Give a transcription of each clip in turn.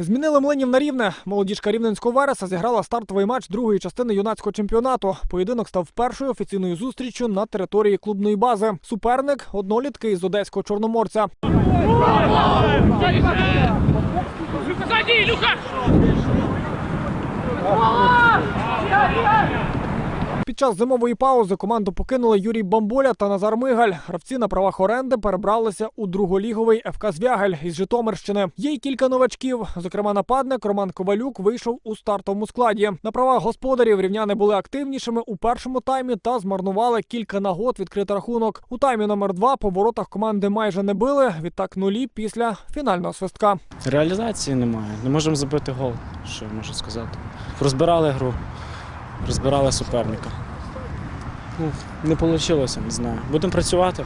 Змінили млинів на рівне. Молодіжка рівненського Вереса зіграла стартовий матч другої частини юнацького чемпіонату. Поєдинок став першою офіційною зустрічю на території клубної бази. Суперник однолітки із одеського чорноморця. Час зимової паузи команду покинули Юрій Бамболя та Назар Мигаль. Гравці на правах оренди перебралися у друголіговий ФК Звягель із Житомирщини. Є й кілька новачків. Зокрема, нападник Роман Ковалюк вийшов у стартовому складі. На правах господарів рівняни були активнішими у першому таймі та змарнували кілька нагод відкрити рахунок. У таймі номер два по воротах команди майже не били. Відтак нулі після фінального свистка. Реалізації немає. Не можемо забити гол, що я можу сказати. Розбирали гру, розбирали суперника. Ну, не вийшло, не знаю. Будемо працювати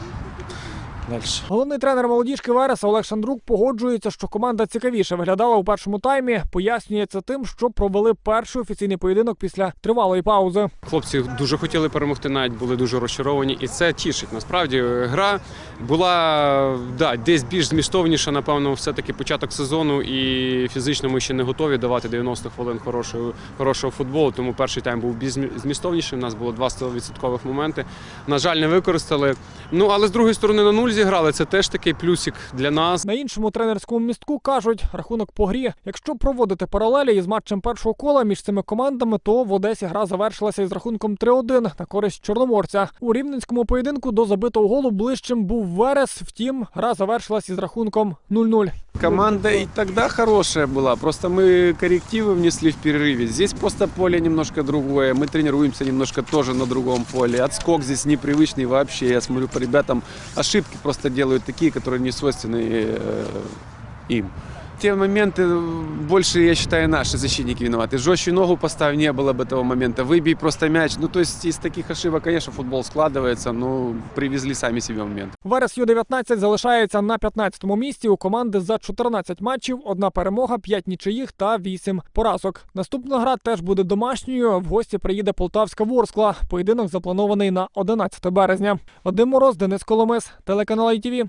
далі. Головний тренер молодіжки Вереса Олег Шандрук погоджується, що команда цікавіше виглядала у першому таймі. Пояснює це тим, що провели перший офіційний поєдинок після тривалої паузи. Хлопці дуже хотіли перемогти, навіть були дуже розчаровані, і це тішить. Насправді гра була да, десь більш змістовніша, напевно, все-таки початок сезону, і фізично ми ще не готові давати 90 хвилин хорошого, хорошого футболу. Тому перший тайм був більш змістовніший. У нас було два 100% моменти. На жаль, не використали. Ну але з другої сторони на нуль зіграли. Це теж такий плюсик для нас. На іншому тренерському містку кажуть, рахунок по грі. Якщо проводити паралелі із матчем першого кола між цими командами, то в Одесі гра завершилася із рахунком 3-1 на користь чорноморця. У рівненському поєдинку до забитого голу ближчим був Верес. Втім, гра завершилася із рахунком 0-0. Команда и тогда хорошая была, просто мы коррективы внесли в перерыве. Здесь просто поле немножко другое, мы тренируемся немножко тоже на другом поле. Отскок здесь непривычный вообще, я смотрю по ребятам, ошибки просто делают такие, которые не свойственны э, им. Те моменты э, больше, я считаю, наши защитники виноваты. Жестче ногу поставь, не было бы этого момента. Выбей просто мяч. Ну, то есть из таких ошибок, конечно, футбол складывается, но привезли сами себе момент. Верес Ю-19 залишається на 15-му місці. У команди за 14 матчів, одна перемога, 5 нічиїх та 8 поразок. Наступна гра теж буде домашньою. В гості приїде Полтавська Ворскла. Поєдинок запланований на 11 березня. Вадим Мороз, Денис Коломис, телеканал ITV.